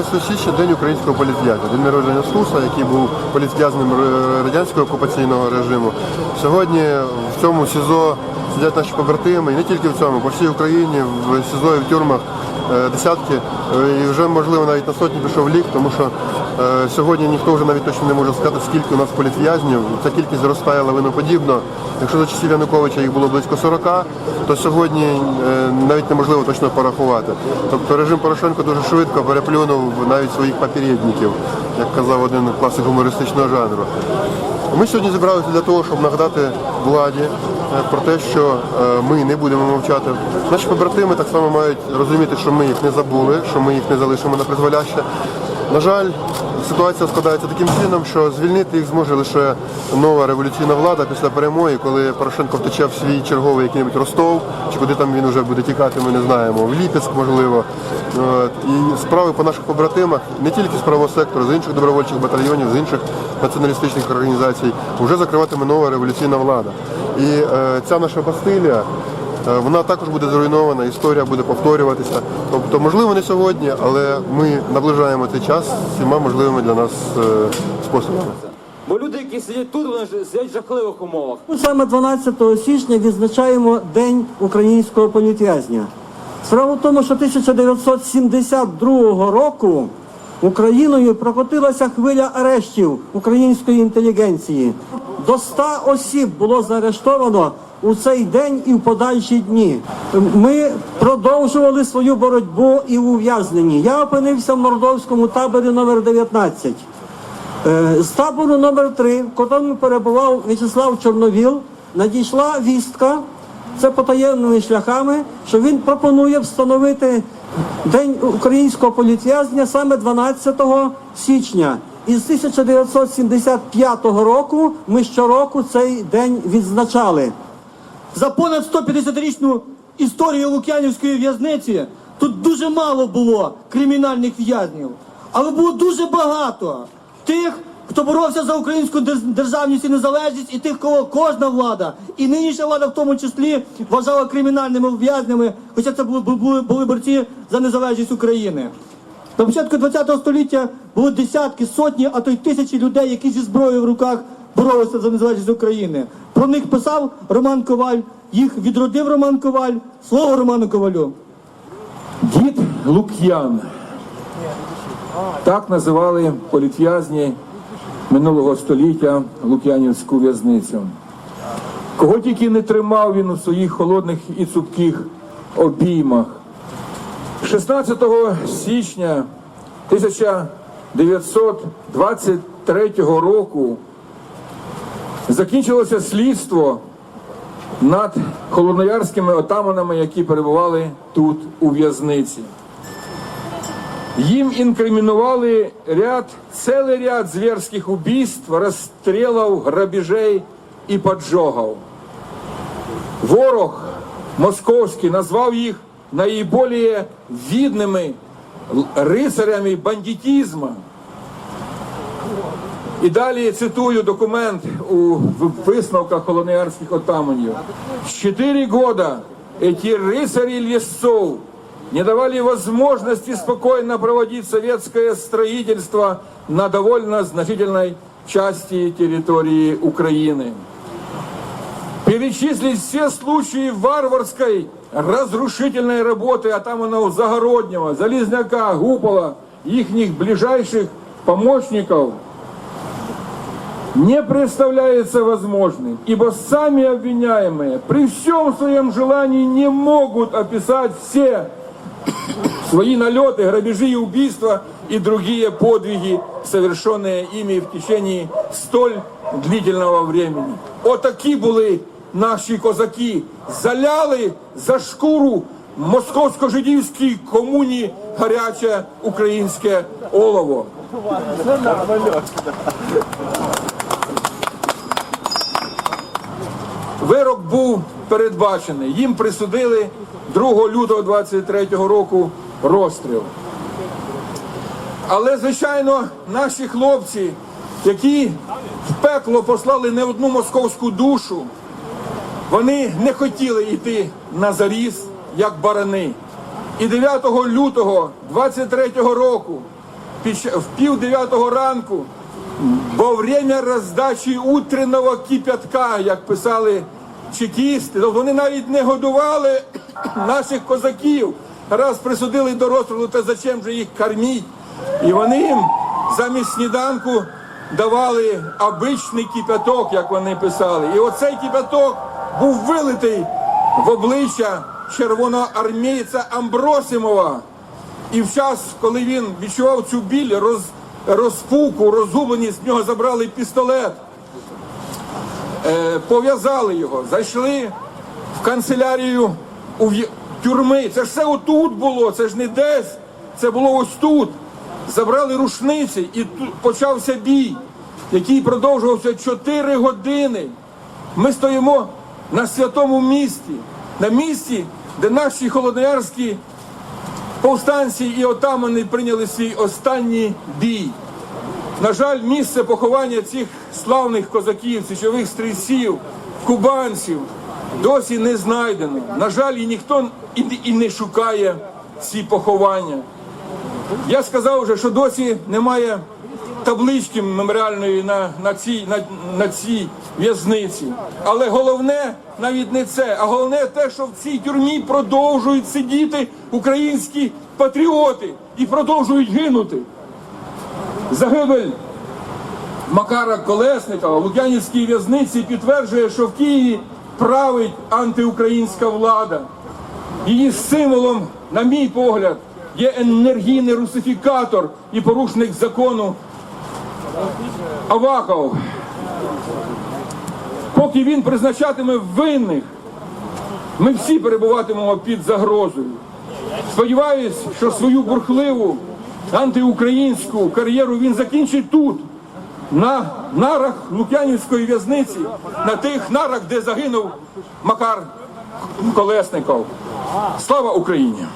12 січня день українського політв'язня, день народження Суса, який був політв'язним радянського окупаційного режиму. Сьогодні в цьому СІЗО сидять наші побратими, і не тільки в цьому, по всій Україні, в СІЗО і в тюрмах е, десятки, е, і вже можливо навіть на сотні пішов лік, тому що е, сьогодні ніхто вже навіть точно не може сказати, скільки у нас політв'язнів. Ця кількість зростає лавиноподібно. Якщо за часів Януковича їх було близько 40, то сьогодні е, навіть неможливо точно порахувати. Тобто режим Порошенко дуже швидко переплюнув навіть своїх попередників, як казав один класик гумористичного жанру. Ми сьогодні зібралися для того, щоб нагадати владі е, про те, що е, ми не будемо мовчати. Наші побратими так само мають розуміти, що ми їх не забули, що ми їх не залишимо на призволяще. На жаль, ситуація складається таким чином, що звільнити їх зможе лише нова революційна влада після перемоги, коли Порошенко втече в свій черговий який-небудь Ростов, чи куди там він вже буде тікати, ми не знаємо. В Ліпецьк, можливо. І справи по наших побратимах, не тільки з правого сектору, з інших добровольчих батальйонів, з інших націоналістичних організацій, вже закриватиме нова революційна влада. І е, ця наша Бастилія. Е, Вона також буде зруйнована, історія буде повторюватися. Тобто, можливо, не сьогодні, але ми наближаємо цей час всіма можливими для нас е, способами. Бо люди, які сидять тут, вони ж сидять в жахливих умовах. Ми саме 12 січня відзначаємо День українського політв'язня. Справа в тому, що 1972 року Україною прокотилася хвиля арештів української інтелігенції. До 100 осіб було заарештовано у цей день і в подальші дні. Ми продовжували свою боротьбу і в ув'язненні. Я опинився в мордовському таборі номер 19. Е, З табору номер 3 в котрому перебував В'ячеслав Чорновіл, надійшла вістка, це потаємними шляхами, що він пропонує встановити День українського політв'язня саме 12 січня. І з 1975 року ми щороку цей день відзначали. За понад 150-річну історію Лук'янівської в'язниці тут дуже мало було кримінальних в'язнів, але було дуже багато тих, хто боровся за українську державність і незалежність, і тих, кого кожна влада, і нинішня влада в тому числі вважала кримінальними в'язнями, хоча це були, були, були борці за незалежність України. На початку ХХ століття було десятки, сотні, а то й тисячі людей, які зі зброєю в руках боролися за незалежність України. Про них писав Роман Коваль, їх відродив Роман Коваль. Слово Роману Ковалю. Дід Лук'ян. Так називали політв'язні минулого століття Лук'янівську в'язницю. Кого тільки не тримав він у своїх холодних і цупких обіймах. 16 січня 1923 року закінчилося слідство над холодноярськими отаманами, які перебували тут у в'язниці. Їм інкримінували ряд, цілий ряд зверських убійств, розстрілів, грабежей і поджогів. Ворог московський назвав їх наиболее видними рицарями бандитизму. І далі цитую документ у висновках колоніарських отаманів. Четыре года эти рыцари лесов не давали возможности спокойно проводить советское строительство на довольно значительной части территории Украины. Перечислить все случаи варварской разрушительной работы атаманов Загороднего, Залезняка, Гупола, их ближайших помощников – не представляется возможным, ибо сами обвиняемые при всем своем желании не могут описать все свои налеты, грабежи и убийства и другие подвиги, совершенные ими в течение столь длительного времени. Отакі були наші козаки, заляли за шкуру московсько-жидівській комуні гаряче українське олово. Вирок був передбачений. Їм присудили 2 лютого 23 року розстріл. Але, звичайно, наші хлопці, які в пекло послали не одну московську душу, вони не хотіли йти на заріз, як барани. І 9 лютого 23 року в пів дев'ятого ранку, бо время роздачі утреннього кипятка, як писали чекісти, то вони навіть не годували наших козаків, раз присудили до розстрілу, то зачем же їх корміть? І вони замість сніданку давали обичний кипяток, як вони писали. І оцей кипяток був вилитий в обличчя червоноармійця Амбросимова. І в час, коли він відчував цю біль, роз, розпуку, розгубленість, з нього забрали пістолет, е, пов'язали його, зайшли в канцелярію у тюрми. Це ж все отут було, це ж не десь, це було ось тут. Забрали рушниці і тут почався бій, який продовжувався 4 години. Ми стоїмо на святому місті, на місці, де наші холодноярські повстанці і отамани прийняли свій останній бій. На жаль, місце поховання цих славних козаків, січових стрільців, кубанців досі не знайдено. На жаль, і ніхто і, не шукає ці поховання. Я сказав вже, що досі немає таблички меморіальної на, на, цій, на, на цій в'язниці. Але головне навіть не це, а головне те, що в цій тюрмі продовжують сидіти українські патріоти і продовжують гинути. Загибель Макара Колесника в Лук'янівській в'язниці підтверджує, що в Києві править антиукраїнська влада. Її символом, на мій погляд, є енергійний русифікатор і порушник закону Аваков. Поки він призначатиме винних, ми всі перебуватимемо під загрозою. Сподіваюсь, що свою бурхливу антиукраїнську кар'єру він закінчить тут, на нарах Лук'янівської в'язниці, на тих нарах, де загинув Макар Колесников. Слава Україні!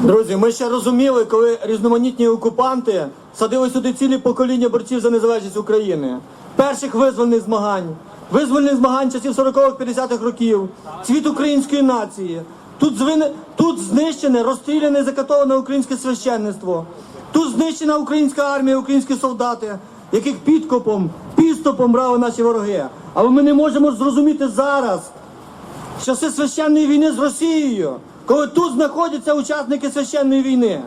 Друзі, ми ще розуміли, коли різноманітні окупанти садили сюди цілі покоління борців за незалежність України, перших визвольних змагань, визвольних змагань часів 40-50-х років, цвіт української нації. Тут, звине, тут знищене, розстріляне, закатоване українське священництво. Тут знищена українська армія, українські солдати, яких підкопом, підступом брали наші вороги. Але ми не можемо зрозуміти зараз, часи священної війни з Росією, коли тут знаходяться учасники священної війни,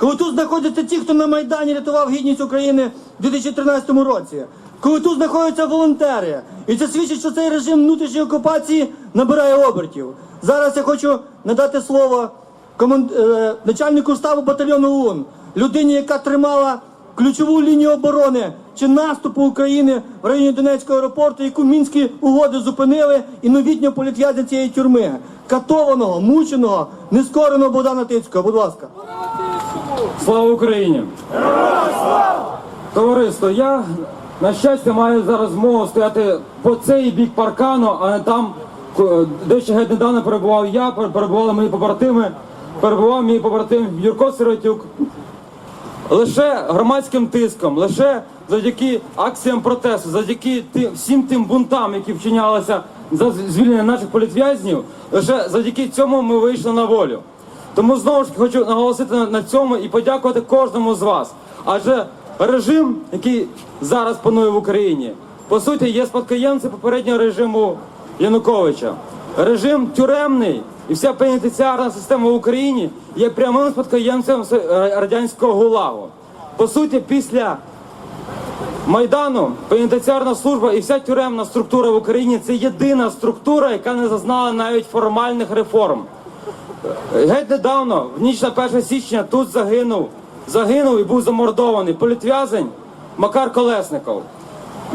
коли тут знаходяться ті, хто на Майдані рятував гідність України в 2013 році, коли тут знаходяться волонтери. І це свідчить, що цей режим внутрішньої окупації набирає обертів. Зараз я хочу надати слово команд... е, начальнику штабу батальйону ОУН, людині, яка тримала ключову лінію оборони чи наступу України в районі Донецького аеропорту, яку мінські угоди зупинили, і новітнього політв'язня цієї тюрми, катованого, мученого, нескореного Богдана Тицького. Будь ласка. Слава Україні! Товариство, я на щастя маю зараз змогу стояти по цей бік паркану, а не там, де ще геть недавно перебував я, перебували мої побратими, перебував мій побратим Юрко Сиротюк. Лише громадським тиском, лише завдяки акціям протесту, завдяки тим, всім тим бунтам, які вчинялися за звільнення наших політв'язнів, лише завдяки цьому ми вийшли на волю. Тому знову ж хочу наголосити на, цьому і подякувати кожному з вас. Адже режим, який зараз панує в Україні, по суті, є спадкоємцем попереднього режиму Януковича. Режим тюремний і вся пенітенціарна система в Україні є прямим спадкоємцем е, радянського гулагу. По суті, після Майдану пенітенціарна служба і вся тюремна структура в Україні це єдина структура, яка не зазнала навіть формальних реформ. Геть недавно, в ніч на 1 січня, тут загинув, загинув і був замордований політв'язень Макар Колесников.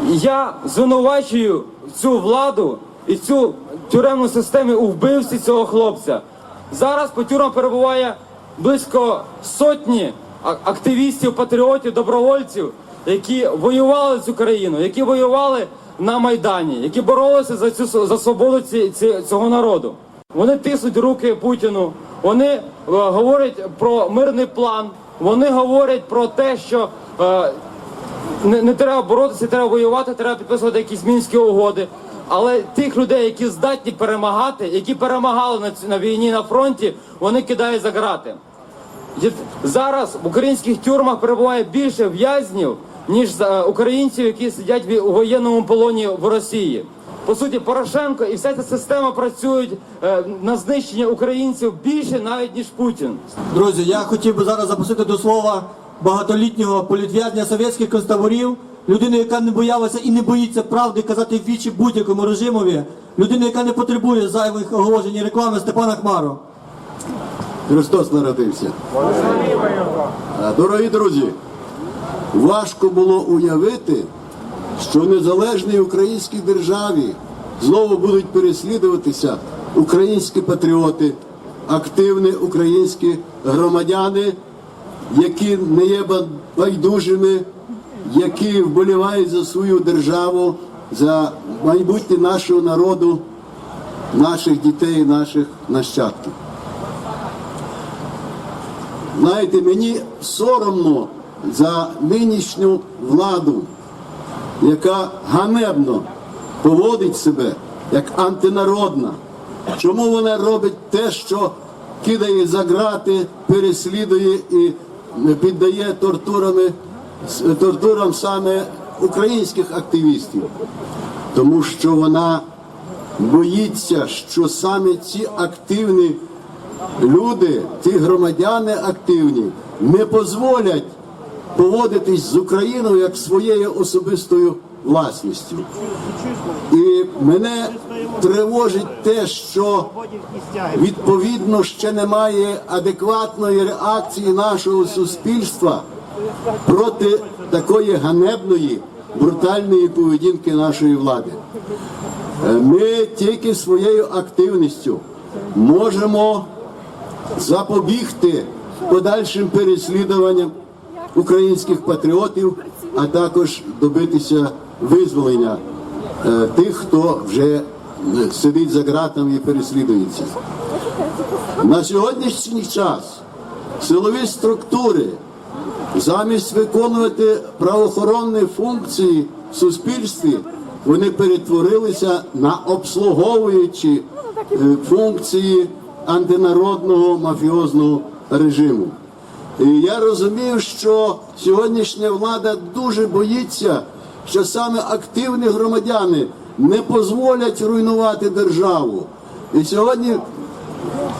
Я звинувачую цю владу і цю тюремну систему у вбивстві цього хлопця. Зараз по тюрмам перебуває близько сотні активістів, патріотів, добровольців, які воювали цю країну, які воювали на Майдані, які боролися за цю за свободу ці, ці- цього народу. Вони тиснуть руки Путіну, вони е, говорять про мирний план, вони говорять про те, що е, не, не треба боротися, треба воювати, треба підписувати якісь мінські угоди. Але тих людей, які здатні перемагати, які перемагали на, на війні на фронті, вони кидають за грати. зараз в українських тюрмах перебуває більше в'язнів, ніж за- українців, які сидять у воєнному полоні в Росії. По суті, Порошенко і вся ця система працюють е, на знищення українців більше навіть ніж Путін. Друзі, я хотів би зараз запросити до слова багатолітнього політв'язня совєтських концтаборів, людину, яка не боялася і не боїться правди казати в вічі будь-якому режимові, людину, яка не потребує зайвих оголошень і реклами Степана Хмару. Христос народився. Дорогі друзі, важко було уявити, що в незалежній українській державі знову будуть переслідуватися українські патріоти, активні українські громадяни, які не є байдужими, які вболівають за свою державу, за майбутнє нашого народу, наших дітей, наших нащадків. Знаєте, мені соромно за нинішню владу, яка ганебно поводить себе як антинародна. Чому вона робить те, що кидає за грати, переслідує і піддає тортурами, тортурам саме українських активістів? Тому що вона боїться, що саме ці активні люди, ті громадяни активні, не дозволять поводитись з Україною як своєю особистою власністю. І мене тривожить те, що відповідно ще немає адекватної реакції нашого суспільства проти такої ганебної, брутальної поведінки нашої влади. Е, Ми тільки своєю активністю можемо запобігти подальшим переслідуванням українських патріотів, а також добитися визволення е, тих, хто вже е, сидить за ґратами і переслідується. На сьогоднішній час силові структури замість виконувати правоохоронні функції в суспільстві, вони перетворилися на обслуговуючі е, функції антинародного мафіозного режиму. І я розумію, що сьогоднішня влада дуже боїться, що саме активні громадяни не дозволять руйнувати державу. І сьогодні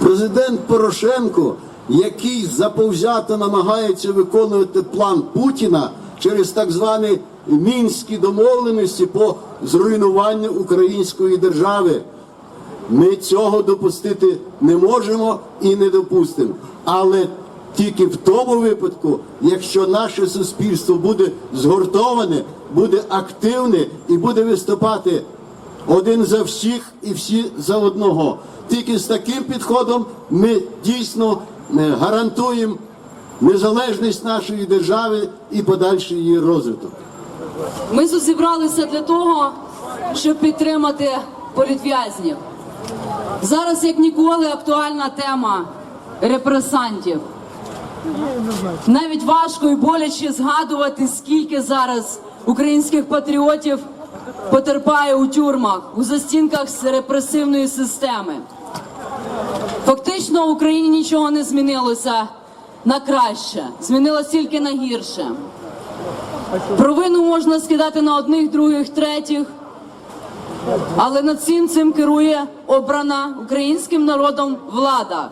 Президент Порошенко, який заповзято намагається виконувати план Путіна через так звані мінські домовленості по зруйнуванню української держави. Ми цього допустити не можемо і не допустимо. Але тільки в тому випадку, якщо наше суспільство буде згуртоване, буде активне і буде виступати один за всіх і всі за одного. Тільки з таким підходом ми дійсно е, гарантуємо незалежність нашої держави і подальший її розвиток. Ми зібралися для того, щоб підтримати політв'язнів. Зараз, як ніколи, актуальна тема репресантів. Навіть важко і боляче згадувати, скільки зараз українських патріотів потерпає у тюрмах, у застінках репресивної системи. Фактично в Україні нічого не змінилося на краще, змінилося тільки на гірше. Провину можна скидати на одних, других, третіх. Але над цим цим керує обрана українським народом влада.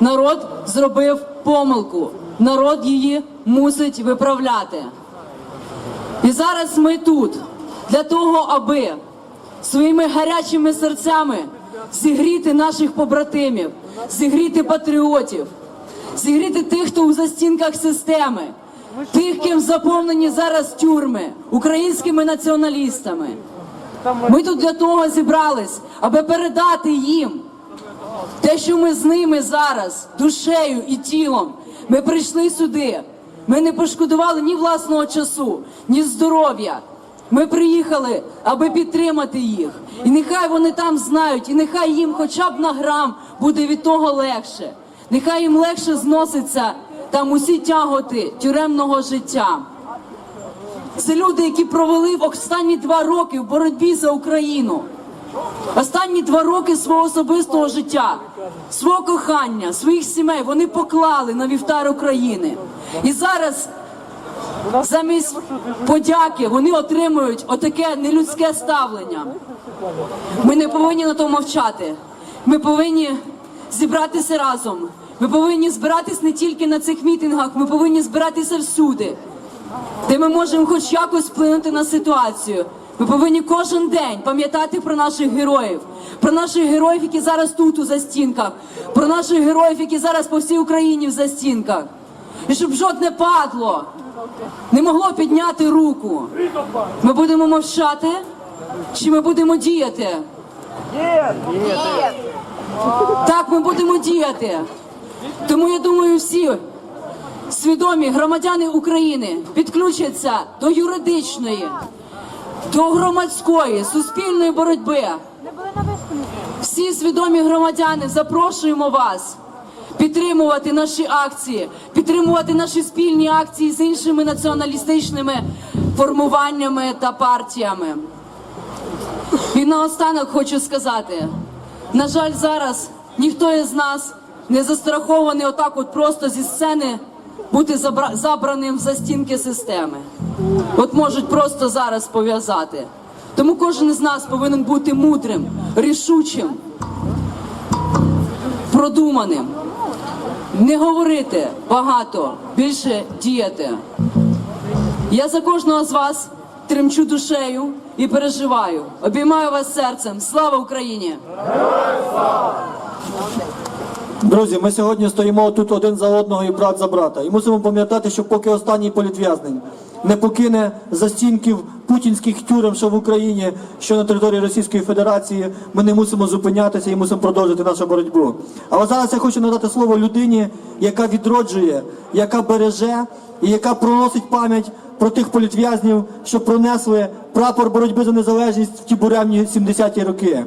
Народ зробив помилку. Народ її мусить виправляти. І зараз ми тут для того, аби своїми гарячими серцями зігріти наших побратимів, зігріти патріотів, зігріти тих, хто у застінках системи, тих, ким заповнені зараз тюрми, українськими націоналістами. Ми тут для того зібрались, аби передати їм те, що ми з ними зараз, душею і тілом. Ми прийшли сюди. Ми не пошкодували ні власного часу, ні здоров'я. Ми приїхали, аби підтримати їх. І нехай вони там знають, і нехай їм хоча б на грам буде від того легше. Нехай їм легше зноситься там усі тяготи тюремного життя. Це люди, які провели останні два роки в боротьбі за Україну. Останні два роки свого особистого життя свого кохання, своїх сімей вони поклали на вівтар України. І зараз замість подяки вони отримують отаке нелюдське ставлення. Ми не повинні на то мовчати. Ми повинні зібратися разом. Ми повинні збиратись не тільки на цих мітингах, ми повинні збиратися всюди, де ми можемо хоч якось вплинути на ситуацію. Ми повинні кожен день пам'ятати про наших героїв, про наших героїв, які зараз тут у застінках, про наших героїв, які зараз по всій Україні в застінках. І щоб жодне падло не могло підняти руку. Ми будемо мовчати чи ми будемо діяти? Так, ми будемо діяти. Тому я думаю, всі свідомі громадяни України підключаться до юридичної, до громадської, суспільної боротьби. Всі свідомі громадяни запрошуємо вас підтримувати наші акції, підтримувати наші спільні акції з іншими націоналістичними формуваннями та партіями. І наостанок хочу сказати: на жаль, зараз ніхто із нас не застрахований отак, от просто зі сцени бути забраним за стінки системи. От можуть просто зараз пов'язати. Тому кожен із нас повинен бути мудрим, рішучим, продуманим. Не говорити багато, більше діяти. Я за кожного з вас тремчу душею і переживаю. Обіймаю вас серцем. Слава Україні! Друзі, ми сьогодні стоїмо тут один за одного і брат за брата. І мусимо пам'ятати, що поки останній політв'язнень не покине застінків путінських тюрем, що в Україні, що на території Російської Федерації, ми не мусимо зупинятися і мусимо продовжити нашу боротьбу. Але зараз я хочу надати слово людині, яка відроджує, яка береже і яка проносить пам'ять про тих політв'язнів, що пронесли прапор боротьби за незалежність в ті буремні 70-ті роки.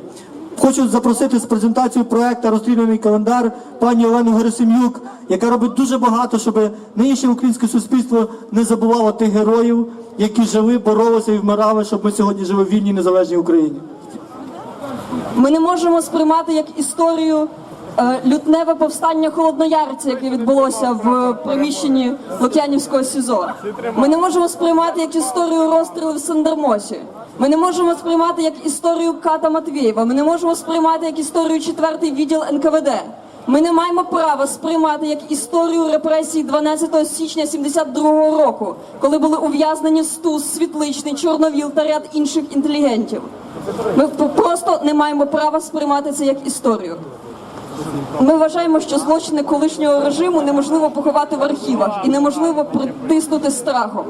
Хочу запросити з презентацією проекту розстріляний календар пані Олену Герасим'юк, яка робить дуже багато, щоб нинішнє українське суспільство не забувало тих героїв, які жили, боролися і вмирали, щоб ми сьогодні жили в вільній незалежній Україні. Ми не можемо сприймати як історію лютневе повстання холодноярця, яке відбулося в приміщенні Лук'янівського СІЗО. Ми не можемо сприймати як історію розстрілу в Сандермосі. Ми не можемо сприймати як історію Ката Матвієва. Ми не можемо сприймати як історію четвертий відділ НКВД. Ми не маємо права сприймати як історію репресій 12 січня 72-го року, коли були ув'язнені Стус, Світличний, Чорновіл та ряд інших інтелігентів. Ми просто не маємо права сприймати це як історію. Ми вважаємо, що злочини колишнього режиму неможливо поховати в архівах і неможливо притиснути страхом.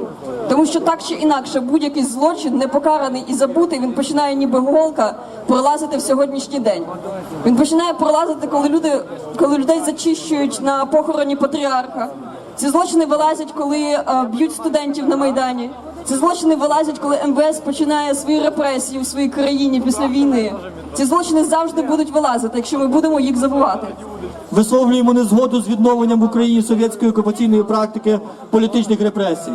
Тому що так чи інакше будь-який злочин непокараний і забутий, він починає ніби голка пролазити в сьогоднішній день. Він починає пролазити, коли люди, коли людей зачищують на похороні патріарха. Ці злочини вилазять, коли е, б'ють студентів на майдані. Ці злочини вилазять, коли МВС починає свої репресії в своїй країні після війни. Ці злочини завжди будуть вилазити, якщо ми будемо їх забувати. Висловлюємо незгоду з відновленням в Україні совєтської окупаційної практики політичних репресій.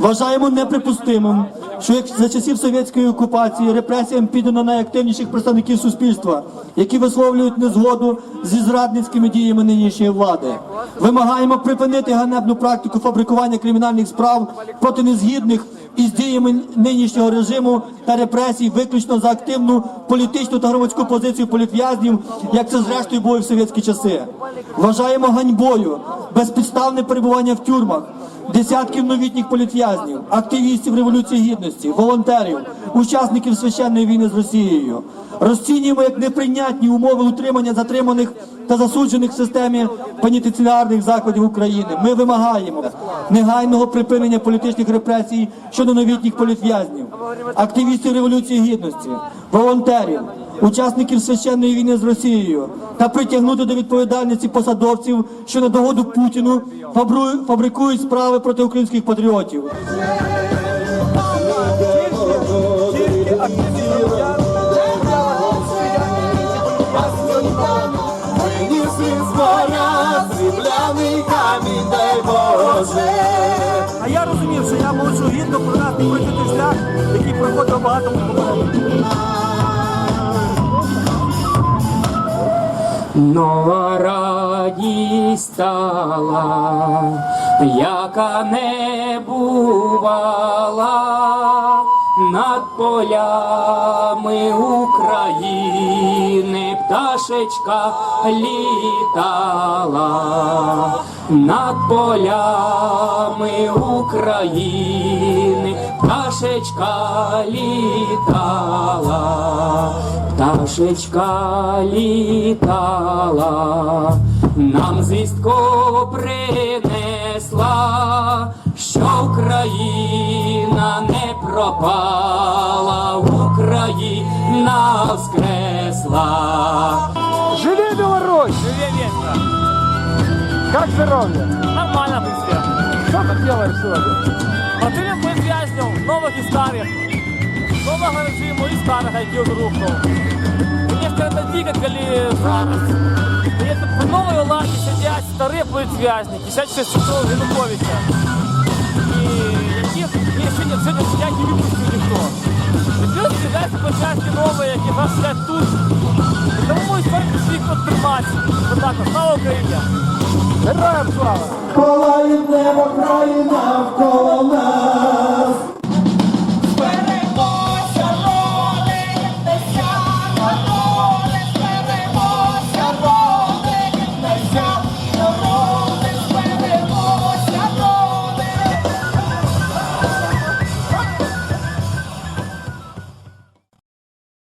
Вважаємо неприпустимим, що як за часів совєтської окупації репресіям піддано найактивніших представників суспільства, які висловлюють незгоду зі зрадницькими діями нинішньої влади. Вимагаємо припинити ганебну практику фабрикування кримінальних справ проти незгідних із діями нинішнього режиму та репресій виключно за активну політичну та громадську позицію політв'язнів, як це зрештою було в совєтські часи. Вважаємо ганьбою безпідставне перебування в тюрмах. Десятків новітніх політв'язнів, активістів Революції Гідності, волонтерів, учасників священної війни з Росією. Розцінюємо як неприйнятні умови утримання затриманих та засуджених в системі пенітенціарних закладів України. Ми вимагаємо негайного припинення політичних репресій щодо новітніх політв'язнів, активістів Революції Гідності, волонтерів, учасників священної війни з Росією та притягнути до відповідальності посадовців, що на догоду Путіну фабрикують справи проти українських патріотів. А я розумів, що я можу гідно продати пройти шлях, який проходив багато Нова радість стала, яка не бувала над полями України. Пташечка літала, над полями України пташечка літала, пташечка літала, нам звістку принесла, що Україна не пропала, Україна воскресла. Живи Беларусь! Живи вечно! Как здоровье? Нормально, в принципе. Что ты делаешь сегодня? Готовим політв'язнів, нових і старих. Нового режиму і який от рухнув. Мені ж треба тільки, коли зараз. Тут по новій латі сидять старі політв'язні, 56 часов Януковича. І яких ні, сьогодні, сьогодні сидять не випустив ніхто. І плюс сидять почасті нові, які нас сидять тут. І тому ми сьогодні всіх тут тримати. Отак, слава Україні! Героям слава! Палає небо країна навколо нас.